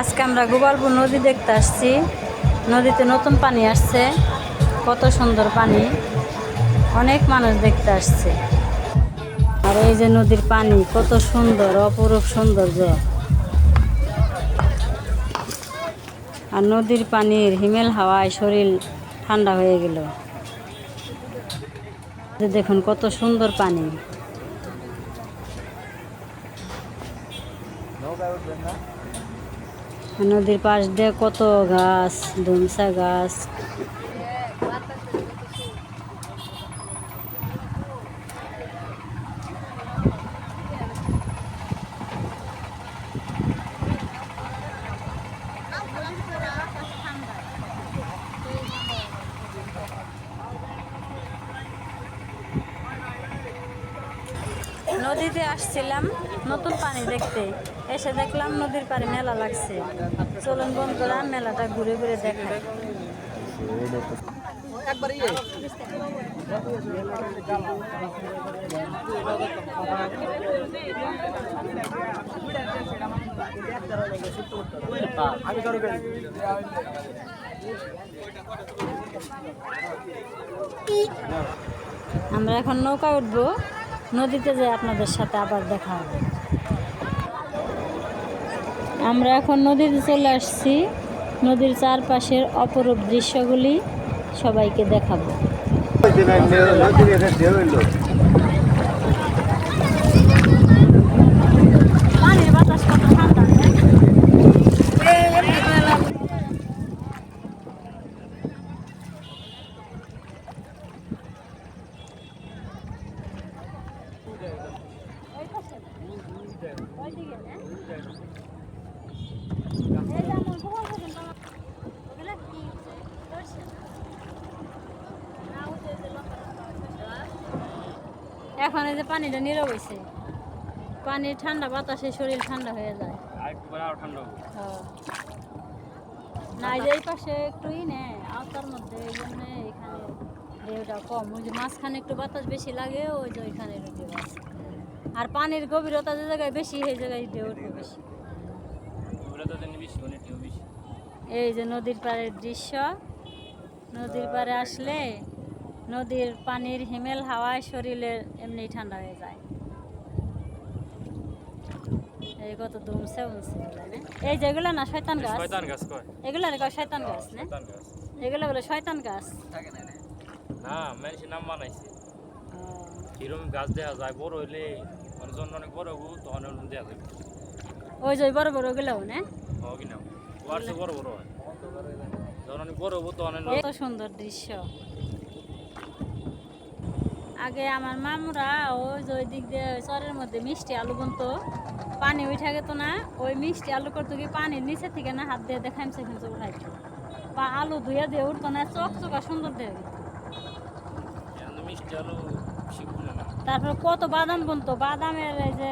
আজকে আমরা গোপালপুর নদী দেখতে আসছি। নদীতে নতুন পানি আসছে। কত সুন্দর পানি। অনেক মানুষ দেখতে আসছে। আর এই যে নদীর পানি, কত সুন্দর, অপরূপ সৌন্দর্য। আর নদীর পানির হিমেল হাওয়ায় শরীর ঠান্ডা হয়ে গেল। দেখুন কত সুন্দর পানি। নদীর পাশ দিয়ে কত গাছ ধুমসা গাছ। নদীতে আসছিলাম নতুন পানি দেখতে। এসে দেখলাম নদীর পাড়ে মেলা লাগছে। চলুন বন্ধুরা, মেলাটা ঘুরে ঘুরে দেখা আমরা এখন নৌকা উঠবো। নদীতে যাই আপনাদের সাথে আবার দেখা হবে। আমরা এখন নদীতে চলে আসছি। নদীর চারপাশের অপরূপ দৃশ্যগুলি সবাইকে দেখাবো। কত ঠান্ডা এখন এই যে পানিটা নীরব হয়েছে পানি ঠান্ডা বাতাসে শরীর ঠান্ডা হয়ে যায়। হ্যাঁ। না যে এই পাশে একটুই নে আওতার মধ্যে এই জন্য এখানে ঢেউটা কম। ওই যে মাঝখানে একটু বাতাস বেশি লাগে ওই যে ওইখানে ঢেউ আছে। আর পানির গভীরতা যে জায়গায় বেশি সেই জায়গায় ঢেউ বেশি। এই যে নদীর পাড়ের দৃশ্য। নদীর পাড়ে আসলে নদীর পানির হিমেল হাওয়ায় শরীরে এমনি ঠান্ডা হয়ে যায়। এই কত দুমছে উমছে এই যেগুলো না শয়তান গাছ? শয়তান গাছ কয়? এগুলো না শয়তান গাছ না? এগুলো বলে শয়তান গাছ। না মানুষের নাম বানাইছে। এরকম গাছ দেখা যায় বড় হইলে মানে যখন অনেক বড় হব তখন দেখা যাবে ওই যে বড় বড় না হয়। কত সুন্দর দৃশ্য। আগে আমার মামুরা ওই যে দিক দিয়ে চরের মধ্যে মিষ্টি আলু বুনতো পানি উঠে গেত না ওই মিষ্টি আলু করতো কি পানির নিচে থেকে না হাত দিয়ে দেখাইম সেখানে উঠাইতো। বা আলু ধুয়ে দিয়ে উঠতো না চক চকা সুন্দর দিয়ে তারপর কত বাদাম বুনতো বাদামের এই যে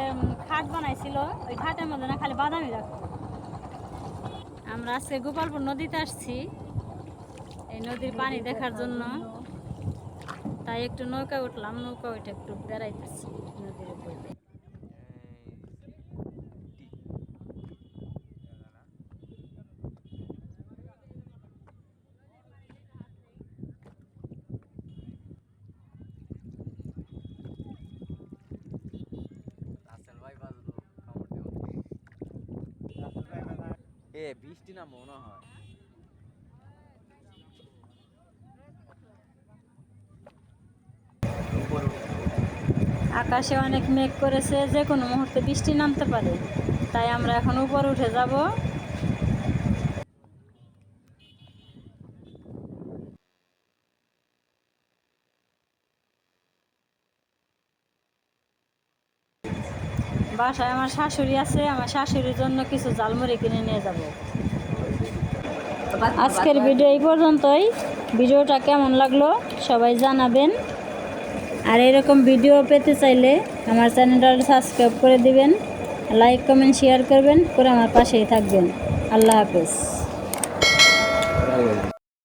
বানাইছিল ওই খাটের মধ্যে না, খালি বাদামি রাখতো আমরা আজকে গোপালপুর নদীতে আসছি। এই নদীর পানি দেখার জন্য। তাই একটু নৌকা উঠলাম নৌকা উঠে একটু বেড়াইতেছি নদীর উপর দিয়ে। এ, বৃষ্টি না মনে হয়। আকাশে অনেক মেঘ করেছে যে কোনো মুহূর্তে বৃষ্টি নামতে পারে। তাই আমরা এখন উপর উঠে যাব। বাসায় আমার শাশুড়ি আছে, আমার শাশুড়ির জন্য কিছু জালমুড়ি কিনে নিয়ে যাব। আজকের ভিডিও এই পর্যন্তই। ভিডিওটা কেমন লাগল সবাই জানাবেন। আর এরকম ভিডিও পেতে চাইলে আমার চ্যানেলটা সাবস্ক্রাইব করে দিবেন, লাইক, কমেন্ট, শেয়ার করবেন, করে আমার পাশেই থাকবেন। আল্লাহ হাফেজ।